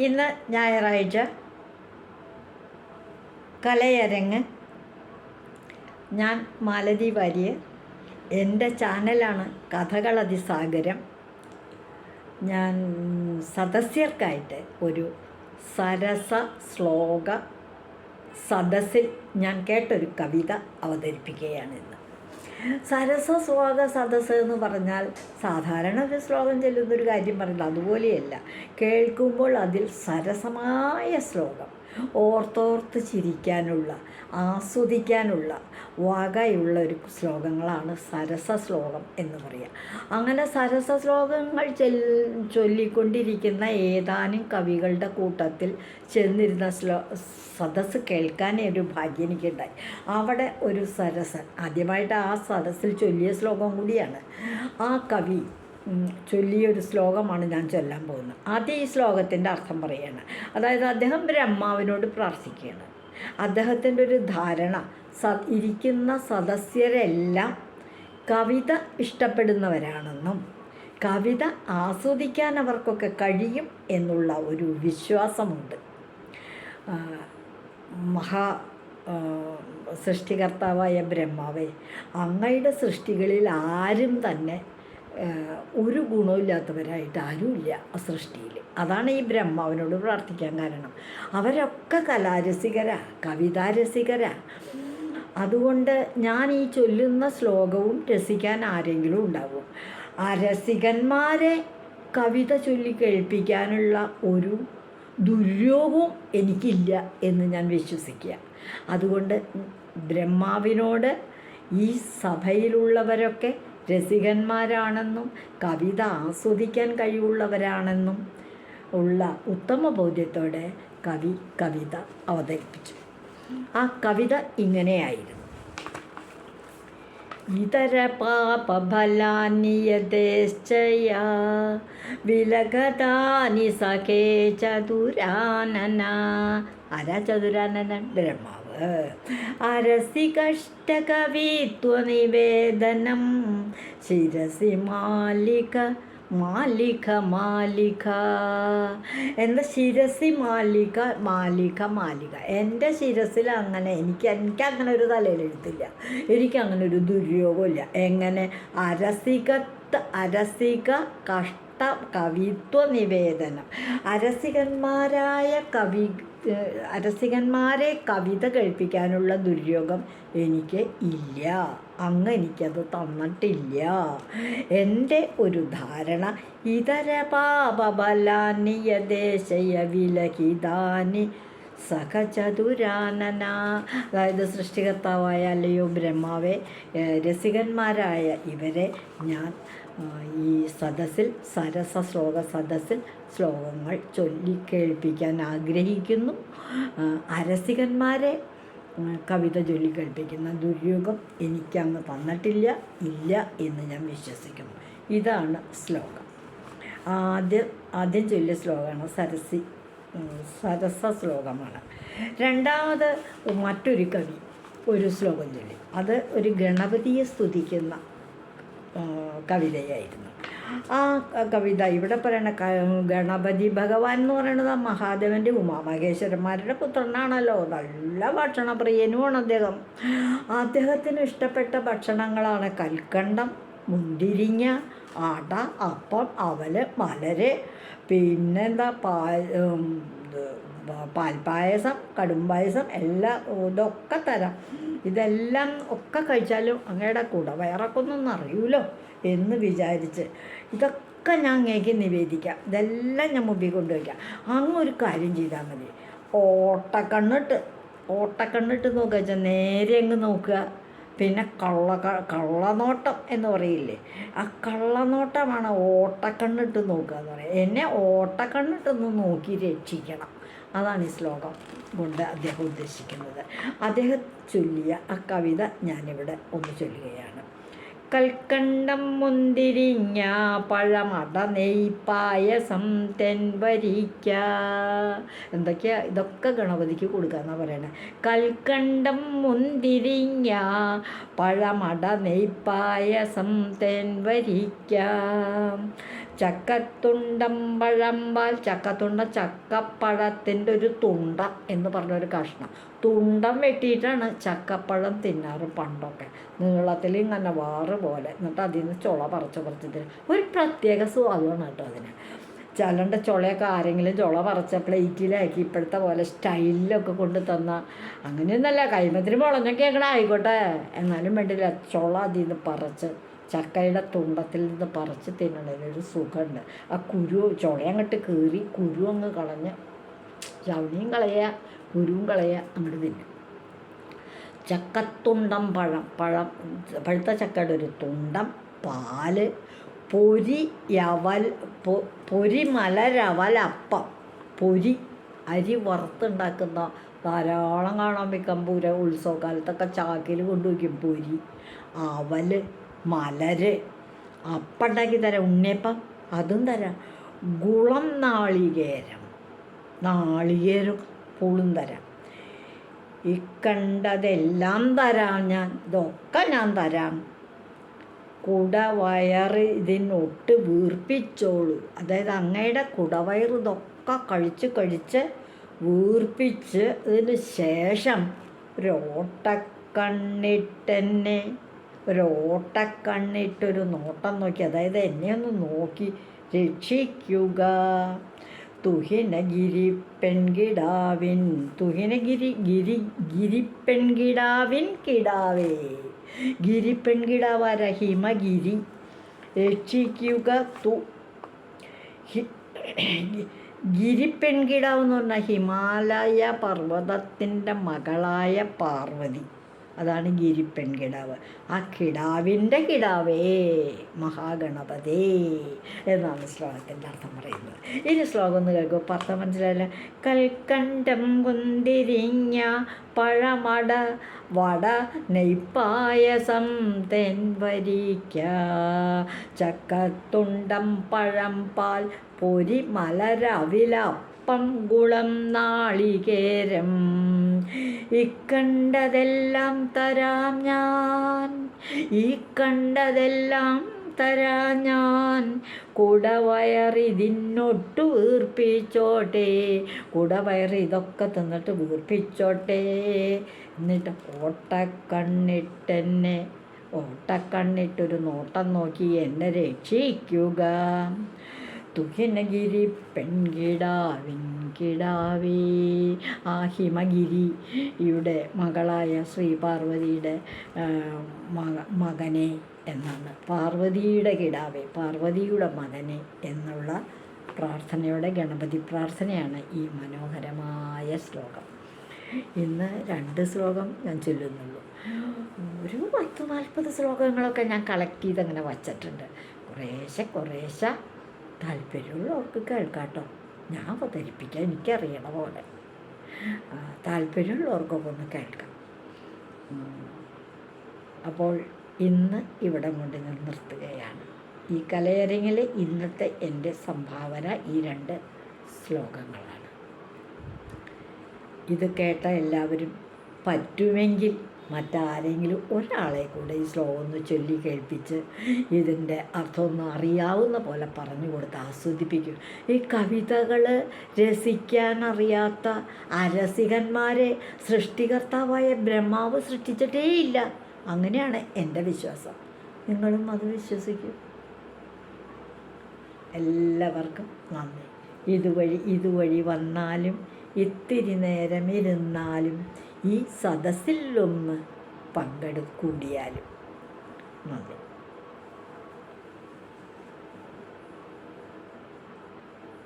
ഇന്ന് ഞായറാഴ്ച. കലയരങ്ങ്. ഞാൻ മാലതി വാര്യർ എന്റെ ചാനലാണ് കഥകളതിസാഗരം. ഞാൻ സദസ്യർക്കായിട്ട് ഒരു സരസ ശ്ലോക സദസ്സിൽ ഞാൻ കേട്ടൊരു കവിത അവതരിപ്പിക്കുകയാണ് ഇന്ന്. സരസ ശ്ലോക സദസ് എന്ന് പറഞ്ഞാൽ സാധാരണ ഒരു ശ്ലോകം ചെല്ലുന്നൊരു കാര്യം പറയില്ല അതുപോലെയല്ല. കേൾക്കുമ്പോൾ അതിൽ സരസമായ ശ്ലോകം. ഓർത്തോർത്ത് ചിരിക്കാനുള്ള ആസ്വദിക്കാനുള്ള വകയുള്ള ഒരു ശ്ലോകങ്ങളാണ് സരസ ശ്ലോകം എന്ന് പറയുക അങ്ങനെ സരസ ശ്ലോകങ്ങൾ ചൊല്ലിക്കൊണ്ടിരിക്കുന്ന ഏതാനും കവികളുടെ കൂട്ടത്തിൽ ചെന്നിരുന്ന ശ്ലോ സദസ്സ് കേൾക്കാനേ ഒരു ഭാഗ്യം എനിക്കുണ്ടായി. അവിടെ ഒരു സരസൻ ആദ്യമായിട്ട് ആ സദസ്സിൽ ചൊല്ലിയ ശ്ലോകം കൂടിയാണ്. ആ കവി ഉം, ചൊല്ലിയൊരു ശ്ലോകമാണ് ഞാൻ ചൊല്ലാൻ പോകുന്നത്. ആദ്യം ഈ ശ്ലോകത്തിന്റെ അർത്ഥം പറയുകയാണ് അതായത് അദ്ദേഹം ബ്രഹ്മാവിനോട് പ്രാർത്ഥിക്കുകയാണ്. അദ്ദേഹത്തിന്റെ ഒരു ധാരണ സ ഇരിക്കുന്ന സദസ്യരെല്ലാം കവിത ഇഷ്ടപ്പെടുന്നവരാണെന്നും കവിത ആസ്വദിക്കാൻ അവർക്കൊക്കെ കഴിയും എന്നുള്ള ഒരു വിശ്വാസമുണ്ട്. മഹാ സൃഷ്ടികർത്താവായ ബ്രഹ്മാവേ അങ്ങയുടെ സൃഷ്ടികളിൽ ആരും തന്നെ ഒരു ഗുണമില്ലാത്തവരായിട്ട് ആരുമില്ല ആ സൃഷ്ടിയിൽ. അതാണ് ഈ ബ്രഹ്മാവിനോട് പ്രാർത്ഥിക്കാൻ കാരണം. അവരൊക്കെ കലാരസികരാ കവിതാരസികരാ. അതുകൊണ്ട് ഞാൻ ഈ ചൊല്ലുന്ന ശ്ലോകവും രസിക്കാൻ ആരെങ്കിലും ഉണ്ടാവും? ആ രസികന്മാരെ കവിത ചൊല്ലി കേൾപ്പിക്കാനുള്ള ഒരു ദുര്യോഗവും എനിക്കില്ല എന്ന് ഞാൻ വിശ്വസിക്കുക. അതുകൊണ്ട് ബ്രഹ്മാവിനോട് ഈ സഭയിലുള്ളവരൊക്കെ രസികന്മാരാണെന്നും കവിത ആസ്വദിക്കാൻ കഴിവുള്ളവരാണെന്നും ഉള്ള ഉത്തമ ബോധ്യത്തോടെ കവി കവിത അവതരിപ്പിച്ചു. ആ കവിത ഇങ്ങനെയായിരുന്നു. ഇതര പാപഫലാനി യഥേശ്ചയാ വിലഗതാനി സഖേ ചതുരാനന ആരാ ചതുരാനനൻ ബ്രഹ്മാവ് അരസി കഷ്ടകവിത്വനിവേദനം ശിരസി മാലിക മാലിക മാലിക. എന്റെ ശിരസി മാലിക മാലിക മാലിക. എന്റെ ശിരസിൽ അങ്ങനെ എനിക്ക് എനിക്ക് അങ്ങനെ ഒരു തലയിലെഴുത്തില്ല എനിക്ക് അങ്ങനെ ഒരു ദുര്യോഗമില്ല എങ്ങനെ? അരസികത്ത് അരസിക കഷ്ട കവിത്വ നിവേദനം. അരസികന്മാരായ കവി അരസികന്മാരെ കവിത കഴിപ്പിക്കാനുള്ള ദുര്യോഗം എനിക്ക് ഇല്ല. അങ്ങ് എനിക്കത് തന്നിട്ടില്ല. എന്റെ ഒരു ധാരണ ഇതര പാപബലാനിയ ദേശയ വിലഹിതാനി സഹചതുരാനന. അതായത് സൃഷ്ടികർത്താവായ അല്ലയോ ബ്രഹ്മാവെ രസികന്മാരായ ഇവരെ ഞാൻ ഈ സദസ്സിൽ സരസ ശ്ലോക സദസ്സിൽ ശ്ലോകങ്ങൾ ചൊല്ലിക്കേൾപ്പിക്കാൻ ആഗ്രഹിക്കുന്നു. അരസികന്മാരെ കവിത ചൊല്ലി കേൾപ്പിക്കുന്ന ദുര്യോഗം എനിക്കങ്ങ് തന്നിട്ടില്ല ഇല്ല എന്ന് ഞാൻ വിശ്വസിക്കുന്നു. ഇതാണ് ശ്ലോകം. ആദ്യം ആദ്യം ചൊല്ലിയ ശ്ലോകമാണ് സരസി സരസ ശ്ലോകമാണ് രണ്ടാമത് മറ്റൊരു കവി ഒരു ശ്ലോകം ചൊല്ലി. അത് ഒരു ഗണപതിയെ സ്തുതിക്കുന്ന കവിതയായിരുന്നു. ആ കവിത ഇവിടെ പറയണ ഗണപതി ഭഗവാൻ എന്ന് പറയുന്നത് മഹാദേവന്റെ ഉമാമഹേശ്വരന്മാരുടെ പുത്രനാണല്ലോ. നല്ല ഭക്ഷണപ്രിയനുമാണ് അദ്ദേഹം. അദ്ദേഹത്തിന് ഇഷ്ടപ്പെട്ട ഭക്ഷണങ്ങളാണ് കൽക്കണ്ടം മുന്തിരിങ്ങ അട അപ്പം അവൽ മലര് പിന്നെന്താ പാ പാൽപ്പായസം കടും പായസം എല്ലാം ഇതൊക്കെ തരാം. ഇതെല്ലാം ഒക്കെ കഴിച്ചാലും അങ്ങയുടെ കൂടെ വയറൊക്കൊന്നും അറിയൂലോ എന്ന് വിചാരിച്ച്. ഇതൊക്കെ ഞാൻ അങ്ങേക്ക് നിവേദിക്കാം. ഇതെല്ലാം ഞാൻ മുമ്പിൽ കൊണ്ടുവയ്ക്കാം. അങ്ങ് ഒരു കാര്യം ചെയ്താൽ മതി. ഓട്ടക്കണ്ണിട്ട് ഓട്ടക്കണ്ണിട്ട് നോക്കുക വെച്ചാൽ നേരെ അങ്ങ് നോക്കുക. പിന്നെ കള്ള കള്ളനോട്ടം എന്ന് പറയില്ലേ? ആ കള്ളനോട്ടമാണ് ഓട്ടക്കണ്ണിട്ട് നോക്കുക എന്ന് പറയുക എന്നെ ഓട്ടക്കണ്ണിട്ടൊന്ന് നോക്കി രക്ഷിക്കണം. അതാണ് ഈ ശ്ലോകം കൊണ്ട് അദ്ദേഹം ഉദ്ദേശിക്കുന്നത്. അദ്ദേഹം ചൊല്ലിയ ആ കവിത ഞാനിവിടെ ഒന്ന് ചൊല്ലുകയാണ്. കൽക്കണ്ടം മുന്തിരിങ്ങ പഴമട നെയ്പായസം തെൻവരിക്ക. എന്തൊക്കെയാ? ഇതൊക്കെ ഗണപതിക്ക് കൊടുക്കാന്നാ പറയണേ. കൽക്കണ്ടം മുന്തിരിഞ്ഞ പഴമട നെയ്പായസം തെൻവരിക്ക. ചക്കത്തുണ്ടം പഴമ്പാൽ ചക്കത്തുണ്ട ചക്കപ്പഴത്തിന്റെ ഒരു തുണ്ട എന്ന് പറഞ്ഞൊരു കഷ്ണം. തുണ്ടം വെട്ടിയിട്ടാണ് ചക്കപ്പഴം തിന്നാറ് പണ്ടൊക്കെ. നീളത്തിൽ ഇങ്ങനെ വാറ് പോലെ. എന്നിട്ട് അതിൽ നിന്ന് ചുള പറിച്ച് പറിച്ച് തരും ഒരു പ്രത്യേക സ്വാദമാണ് കേട്ടോ അതിന്. ചിലണ്ട ചുളയൊക്കെ ആരെങ്കിലും ചുള പറിച്ച പ്ലേറ്റിലാക്കി ഇപ്പോഴത്തെ പോലെ സ്റ്റൈലിലൊക്കെ കൊണ്ട് തന്ന. അങ്ങനെയൊന്നല്ല കൈമത്തിന് മുളഞ്ഞൊക്കെ എങ്ങനെ ആയിക്കോട്ടെ. എന്നാലും വേണ്ടില്ല ചുള അതിൽ നിന്ന് പറിച്ച് ചക്കയുടെ തുമ്പത്തിൽ നിന്ന് പറിച്ച് തിന്നണതിനൊരു സുഖമുണ്ട്. ആ കുരു ചുഴയങ്ങട്ട് കയറി കുരു അങ്ങ് കളഞ്ഞ് ചവണിയും കളയുക കുരുവും കളയുക അങ്ങോട്ട് തിന്നും. ചക്കത്തുണ്ടം പഴം പഴം പഴുത്ത ചക്കയുടെ ഒരു തുണ്ടം പാൽ പൊരി യവൽ പൊരി മലരവലപ്പം പൊരി അരി വറുത്തുണ്ടാക്കുന്ന ധാരാളം കാണാൻ വയ്ക്കാൻ പൂര ഉത്സവകാലത്തൊക്കെ ചാക്കിൽ കൊണ്ടുവയ്ക്കും പൊരി അവൽ മലര്. അപ്പം ഉണ്ടാക്കി തരാം ഉണ്ണിയപ്പം. അതും തരാം. ഗുളം നാളികേരം. നാളികേരം പുളും തരാം. ഈ കണ്ടതെല്ലാം തരാം ഞാൻ. ഇതൊക്കെ ഞാൻ തരാം. കുടവയറ് ഇതിനൊട്ട് വീർപ്പിച്ചോളൂ. അതായത് അങ്ങയുടെ കുടവയറ് ഇതൊക്കെ കഴിച്ച് കഴിച്ച് വീർപ്പിച്ച് ഇതിന് ശേഷം ഒരു ഓട്ടക്കണ്ണിട്ടെന്നെ ഒരു ഓട്ടക്കണ്ണിട്ടൊരു നോട്ടം നോക്കി അതായത് എന്നെ ഒന്ന് നോക്കി രക്ഷിക്കുക. തുഹിനഗിരി പെൺകിടാവിൻ തുഹിനഗിരി ഗിരി ഗിരി പെൺകിടാവിൻ കിടാവേ. ഗിരി പെൺകിടാവാര ഹിമഗിരി. രക്ഷിക്കുക തു ഗിരി ഗിരിപ്പെൺകിടാവ് എന്ന് പറഞ്ഞാൽ ഹിമാലയ പർവതത്തിന്റെ മകളായ പാർവതി. അതാണ് ഗിരിപ്പെൺകിടാവ് ആ കിടാവിന്റെ കിടാവേ മഹാഗണപതേ എന്നാണ് ശ്ലോകത്തിന്റെ അർത്ഥം പറയുന്നത്. ഇനി ശ്ലോകം ഒന്ന് കേൾക്കുമോ അർത്ഥം മനസ്സിലായില്ല കൽക്കണ്ടം കുന്തിരിഞ്ഞ പഴമട വട നെയ്പ്പായസം തെൻവരിക്ക ചക്കത്തുണ്ടം പഴം പാൽ പൊരി മലരവിലപ്പം ഗുളം നാളികേരം. ഇക്കണ്ടതെല്ലാം തരാം ഞാൻ. ഈ കണ്ടതെല്ലാം തരാ ഞാൻ. കുടവയറിതിന്നൊട്ട് വീർപ്പിച്ചോട്ടെ. കുടവയറ് ഇതൊക്കെ തിന്നിട്ട് വീർപ്പിച്ചോട്ടെ. എന്നിട്ട് ഓട്ടക്കണ്ണിട്ടെന്നെ ഓട്ടക്കണ്ണിട്ടൊരു നോട്ടം നോക്കി എന്നെ രക്ഷിക്കുക. തുഹിനഗിരി പെൺകിടാവിൻ കിടാവേ ആ ഹിമഗിരിയുടെ മകളായ ശ്രീ പാർവതിയുടെ മക മകനെ എന്നാണ്. പാർവതിയുടെ കിടാവേ പാർവതിയുടെ മകനെ എന്നുള്ള പ്രാർത്ഥനയുടെ ഗണപതി പ്രാർത്ഥനയാണ് ഈ മനോഹരമായ ശ്ലോകം. ഇന്ന് രണ്ട് ശ്ലോകം ഞാൻ ചൊല്ലുന്നുള്ളൂ. ഒരു പത്ത് നാൽപ്പത് ശ്ലോകങ്ങളൊക്കെ ഞാൻ കളക്ട് ചെയ്ത് അങ്ങനെ വച്ചിട്ടുണ്ട്. കുറേശ്ശെ കുറേശ്ശെ താല്പര്യമുള്ളവർക്ക് കേൾക്കാട്ടോ. ഞാൻ അവതരിപ്പിക്കാൻ എനിക്കറിയണ പോലെ. താല്പര്യമുള്ളവർക്കൊക്കെ ഒന്ന് കേൾക്കാം. അപ്പോൾ ഇന്ന് ഇവിടെ കൊണ്ട് ഞാൻ നിർത്തുകയാണ്. ഈ കലയരങ്ങിലെ ഇന്നത്തെ എന്റെ സംഭാവന ഈ രണ്ട് ശ്ലോകങ്ങളാണ്. ഇത് കേട്ട എല്ലാവരും പറ്റുമെങ്കിൽ മറ്റാരെങ്കിലും ഒരാളെ കൂടെ ഈ ശ്ലോകം ഒന്ന് ചൊല്ലി കേൾപ്പിച്ച് ഇതിന്റെ അർത്ഥമൊന്നും അറിയാവുന്ന പോലെ പറഞ്ഞു കൊടുത്ത് ആസ്വദിപ്പിക്കും. ഈ കവിതകൾ രസിക്കാൻ അറിയാത്ത അരസികന്മാരെ സൃഷ്ടികർത്താവായ ബ്രഹ്മാവ് സൃഷ്ടിച്ചിട്ടേ ഇല്ല. അങ്ങനെയാണ് എന്റെ വിശ്വാസം. നിങ്ങളും അത് വിശ്വസിക്കും. എല്ലാവർക്കും നന്ദി. ഇതുവഴി ഇതുവഴി വന്നാലും ഇത്തിരി നേരം ഇരുന്നാലും ഈ സദസ്സിലൊന്ന് പങ്കെടുക്കൂടിയാലും. നന്ദി.